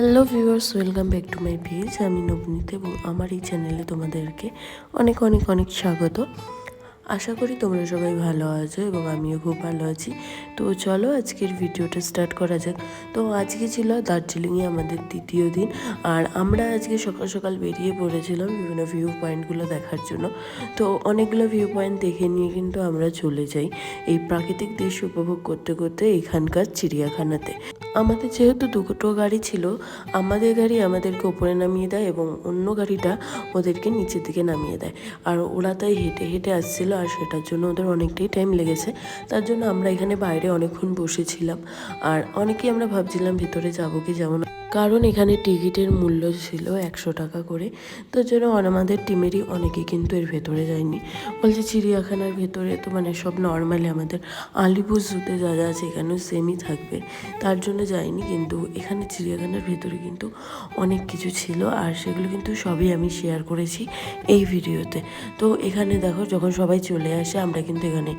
Hello viewers welcome back to my page আমি নবনীত এবং আমার এই চ্যানেলে তোমাদেরকে অনেক অনেক অনেক স্বাগত। আশা করি তোমরা সবাই ভালো আছো এবং আমিও খুব ভালো আছি। তো চলো আজকের ভিডিওটা স্টার্ট করা যাক। তো আজকে ছিল দার্জিলিংয়ে আমাদের তৃতীয় দিন। আর আমরা আজকে সকাল সকাল বেরিয়ে পড়েছিলাম বিভিন্ন ভিউ পয়েন্টগুলো দেখার জন্য। তো অনেকগুলো ভিউ পয়েন্ট দেখে নিয়ে কিন্তু আমরা চলে যাই এই প্রাকৃতিক দৃশ্য উপভোগ করতে করতে এখানকার চিড়িয়াখানাতে। আমাদের যেহেতু দুটো গাড়ি ছিল, আমাদের গাড়ি আমাদেরকে ওপরে নামিয়ে দেয় এবং অন্য গাড়িটা ওদেরকে নিচের দিকে নামিয়ে দেয়। আর ওরা তাই হেঁটে হেঁটে আসছিল আর সেটার জন্য ওদের অনেকটাই টাইম লেগেছে। তার জন্য আমরা এখানে বাইরে অনেকক্ষণ বসেছিলাম। আর অনেকেই আমরা ভাবছিলাম ভিতরে যাব কি যাব না। কারণ এখানে টিকিটের মূল্য ছিল একশো টাকা করে। তার জন্য আমাদের টিমেরই অনেকে কিন্তু এর ভেতরে যায়নি। বলছে, চিড়িয়াখানার ভেতরে তো মানে সব নর্মালি আমাদের আলিপুর জুতে যা যা আছে এখানেও সেমই থাকবে। তার জন্য যাইনি কিন্তু এখানে চিড়িয়াখানার ভেতরে কিন্তু অনেক কিছু ছিল আর সেগুলো কিন্তু সবই আমি শেয়ার করেছি এই ভিডিওতে। তো এখানে দেখো, যখন সবাই চলে আসে, আমরা কিন্তু এখানে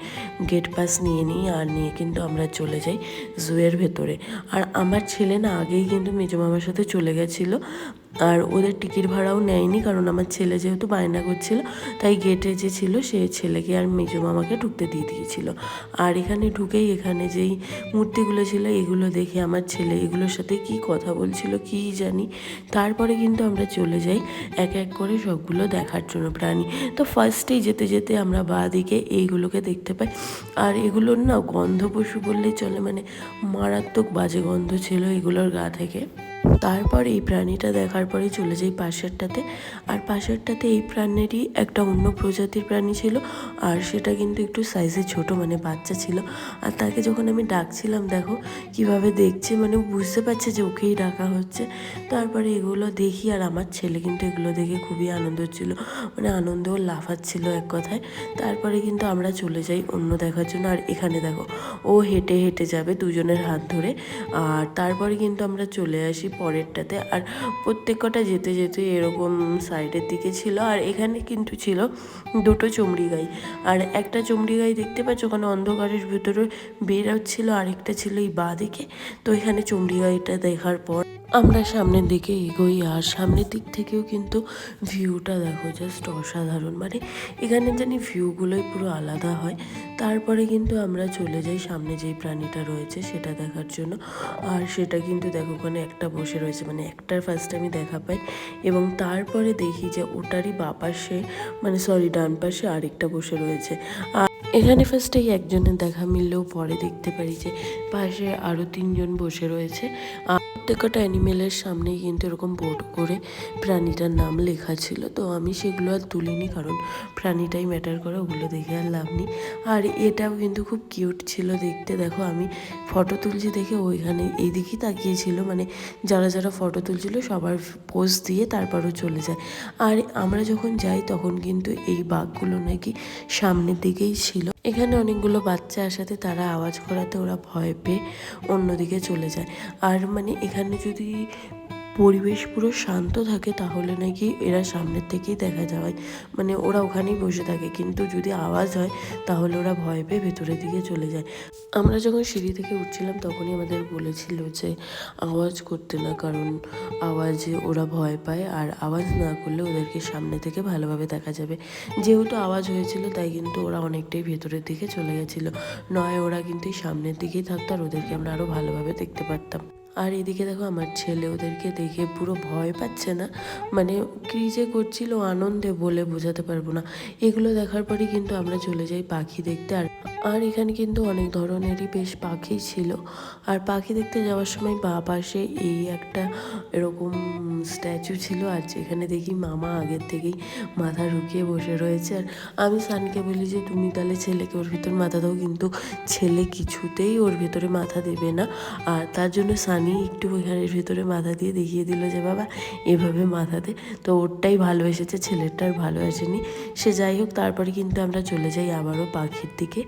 গেট পাস নিয়ে নিই আর নিয়ে কিন্তু আমরা চলে যাই জুয়ের ভেতরে। আর আমার ছেলে না আগেই কিন্তু মেজো মামার সাথে চলে গেছিল। আর ওদের টিকিট ভাড়াও নেয়নি কারণ আমার ছেলে যেহেতু বায়না করছিল, তাই গেটে যে ছিল সে ছেলেকে আর মেজো মামাকে ঢুকতে দিয়ে দিয়েছিল। আর এখানে ঢুকেই এখানে যেই মূর্তিগুলো ছিল এগুলো দেখে আমার ছেলে এগুলোর সাথে কি কথা বলছিল কি জানি? তারপরে কিন্তু আমরা চলে যাই এক এক করে সবগুলো দেখার জন্য প্রাণী। তো ফার্স্টেই যেতে যেতে আমরা বা দিকে এইগুলোকে দেখতে পাই। আর এগুলোর না গন্ধ পশু বললেই চলে মানে মারাত্মক বাজে গন্ধ ছিল এগুলোর গা থেকে। তারপর এই প্রাণীটা দেখার পরে চলে যাই পাশেরটাতে। আর পাশেরটাতে এই প্রাণীরই একটা অন্য প্রজাতির প্রাণী ছিল, আর সেটা কিন্তু একটু সাইজে ছোট মানে বাচ্চা ছিল। আর তাকে যখন আমি ডাকছিলাম, দেখো কীভাবে দেখছে? মানে বুঝতে পারছে যে ওকেই ডাকা হচ্ছে। তারপরে এগুলো দেখি, আর আমার ছেলে কিন্তু এগুলো দেখে খুবই আনন্দ হচ্ছিল। মানে আনন্দও লাফাচ্ছিল এক কথায়। তারপরে কিন্তু আমরা চলে যাই অন্য দেখার জন্য। আর এখানে দেখো, ও হেঁটে হেঁটে যাবে দুজনের হাত ধরে। আর তারপরে কিন্তু আমরা চলে আসি পরেরটাতে। আর প্রত্যেক কটা যেতে যেতে এরকম সাইডের দিকে ছিল। আর এখানে কিন্তু ছিল দুটো চুমড়ি গাই। আর একটা চুমড়ি গাই দেখতে পাচ্ছ? ওখানে অন্ধকারের ভিতরে বেরোচ্ছিল আরেকটা ছিল এই বাঁ দিকে। তো এখানে চুমড়ি গাইটা দেখার পর আমরা সামনের দিকে এগোই আর সামনের দিক থেকেও কিন্তু ভিউটা দেখো জাস্ট অসাধারণ। মানে এখানে জানি ভিউগুলোই পুরো আলাদা হয়। তারপরে কিন্তু আমরা চলে যাই সামনে যেই প্রাণীটা রয়েছে সেটা দেখার জন্য। আর সেটা কিন্তু দেখো ওখানে একটা বসে রয়েছে। মানে একটার ফার্স্ট আমি দেখা পাই এবং তারপরে দেখি যে ওটারই বা পাশে মানে সরি ডান পাশে আরেকটা বসে রয়েছে। আর এখানে ফার্স্টেই একজনের দেখা মিললেও পরে দেখতে পারি যে পাশে আরও তিনজন বসে রয়েছে। প্রত্যেকটা অ্যানিমেলের সামনেই কিন্তু এরকম বোর্ড করে প্রাণীটার নাম লেখা ছিল। তো আমি সেগুলো আর তুলিনি কারণ প্রাণীটাই ম্যাটার করে, ওগুলো দেখে আর লাভ নেই। আর এটাও কিন্তু খুব কিউট ছিল দেখতে। দেখো আমি ফটো তুলছি দেখে ওইখানে এইদিকেই তাকিয়েছিল মানে যারা যারা ফটো তুলছিল সবার পোজ দিয়ে তারপরও চলে যায়। আর আমরা যখন যাই তখন কিন্তু এই বাঘগুলো নাকি সামনের দিকেই ছিল। এখানে অনেকগুলো বাচ্চা আসাতে তারা আওয়াজ করাতে ওরা ভয় পেয়ে অন্যদিকে চলে যায়। আর মানে এখানে যদি পরিবেশ পুরো শান্ত থাকে, তাহলে নাকি এরা সামনের থেকেই দেখা যায়। মানে ওরা ওখানেই বসে থাকে, কিন্তু যদি আওয়াজ হয়, তাহলে ওরা ভয় পেয়ে ভেতরের দিকে চলে যায়। আমরা যখন সিঁড়ি থেকে উঠছিলাম, তখনই আমাদের বলেছিল যে আওয়াজ করতে না, কারণ আওয়াজে ওরা ভয় পায়, আর আওয়াজ না করলে ওদেরকে সামনে থেকে ভালোভাবে দেখা যাবে। যেহেতু আওয়াজ হয়েছিল, তাই কিন্তু ওরা অনেকটাই ভেতরের দিকে চলে গেছিল। নয়, ওরা কিন্তু সামনের দিকেই থাকতো, আর ওদেরকে আমরা আরও ভালোভাবে দেখতে পারতাম। আর এদিকে দেখো আমার ছেলে ওদেরকে দেখে পুরো ভয় পাচ্ছে না। মানে কী যে করছিল, আনন্দে বলে বোঝাতে পারব না। এগুলো দেখার পরই কিন্তু আমরা চলে যাই পাখি দেখতে। আর আর এখানে কিন্তু অনেক ধরনেরই বেশ পাখি ছিল। আর পাখি দেখতে যাওয়ার সময় বা পাশে এই একটা এরকম স্ট্যাচু ছিল আর যেখানে দেখি মামা আগের থেকেই মাথা ঢুকিয়ে বসে রয়েছে। আর আমি সানকে বলি যে, তুমি তাহলে ছেলেকে ওর ভিতর মাথা দাও। কিন্তু ছেলে কিছুতেই ওর ভেতরে মাথা দেবে না। আর তার জন্য সানি একটু ওইখানের ভিতরে মাথা দিয়ে দেখিয়ে দিল যে, বাবা, এভাবে মাথা দে। তো ওরটাই ভালো এসেছে ছেলেটার ভালো আসেনি। সে যাই হোক, তারপরে কিন্তু আমরা চলে যাই আবারও পাখির দিকে।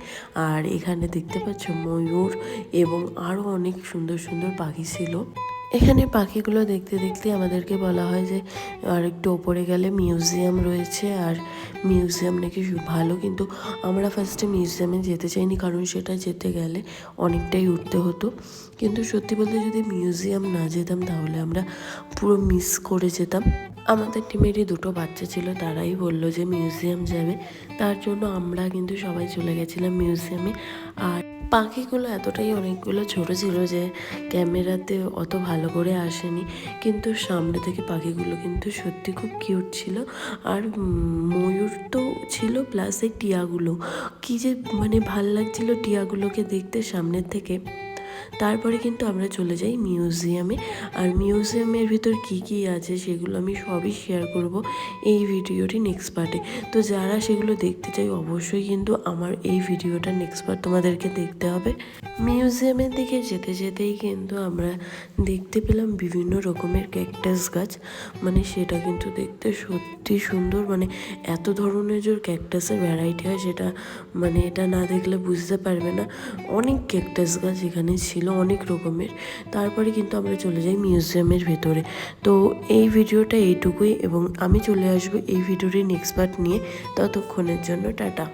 আর এখানে দেখতে পাচ্ছ ময়ূর এবং আরও অনেক সুন্দর সুন্দর পাখি ছিল। এখানে পাখিগুলো দেখতে দেখতে আমাদেরকে বলা হয় যে আর একটু ওপরে গেলে মিউজিয়াম রয়েছে আর মিউজিয়াম নাকি ভালো, কিন্তু আমরা ফার্স্টে মিউজিয়ামে যেতে চাইনি, কারণ সেটা যেতে গেলে অনেকটাই উঠতে হতো। কিন্তু সত্যি বলতে যদি মিউজিয়াম না যেতাম, তাহলে আমরা পুরো মিস করে যেতাম। আমাদের টিমেরই দুটো বাচ্চা ছিল, তারাই বলল যে মিউজিয়াম যাবে। তার জন্য আমরা কিন্তু সবাই চলে গেছিলাম মিউজিয়ামে। আর পাখিগুলো এতটাই অনেকগুলো ছোট ছিল যে ক্যামেরাতে অত ভালো করে আসেনি। কিন্তু সামনে থেকে পাখিগুলো কিন্তু সত্যি খুব কিউট ছিল। আর ময়ূর তো ছিল প্লাস এই টিয়াগুলো। কী যে মানে ভালো লাগছিল টিয়াগুলোকে দেখতে সামনের থেকে। তারপরে কিন্তু আমরা চলে যাই মিউজিয়ামে। আর মিউজিয়ামের ভিতর কি কি আছে সেগুলো আমি সবই শেয়ার করব এই ভিডিওটি নেক্সট পার্টে তো যারা সেগুলো দেখতে চাই অবশ্যই কিন্তু আমার এই ভিডিওটা নেক্সট পার্ট তোমাদেরকে দেখতে হবে। মিউজিয়ামের দিকে যেতে যেতেই কিন্তু আমরা দেখতে পেলাম বিভিন্ন রকমের ক্যাকটাস গাছ। মানে সেটা কিন্তু দেখতে সত্যি সুন্দর। মানে এত ধরনের যে ক্যাকটাসের ভ্যারাইটি হয় সেটা মানে এটা না দেখলে বুঝতে পারবে না। অনেক ক্যাকটাস গাছ এখানে ছিল অনেক রকমের। তারপরে কিন্তু আমরা চলে যাই মিউজিয়ামের ভেতরে। তো এই ভিডিওটা এইটুকুই এবং আমি চলে আসব এই ভিডিওটি নেক্সট পার্ট নিয়ে। ততক্ষণের জন্য টাটা।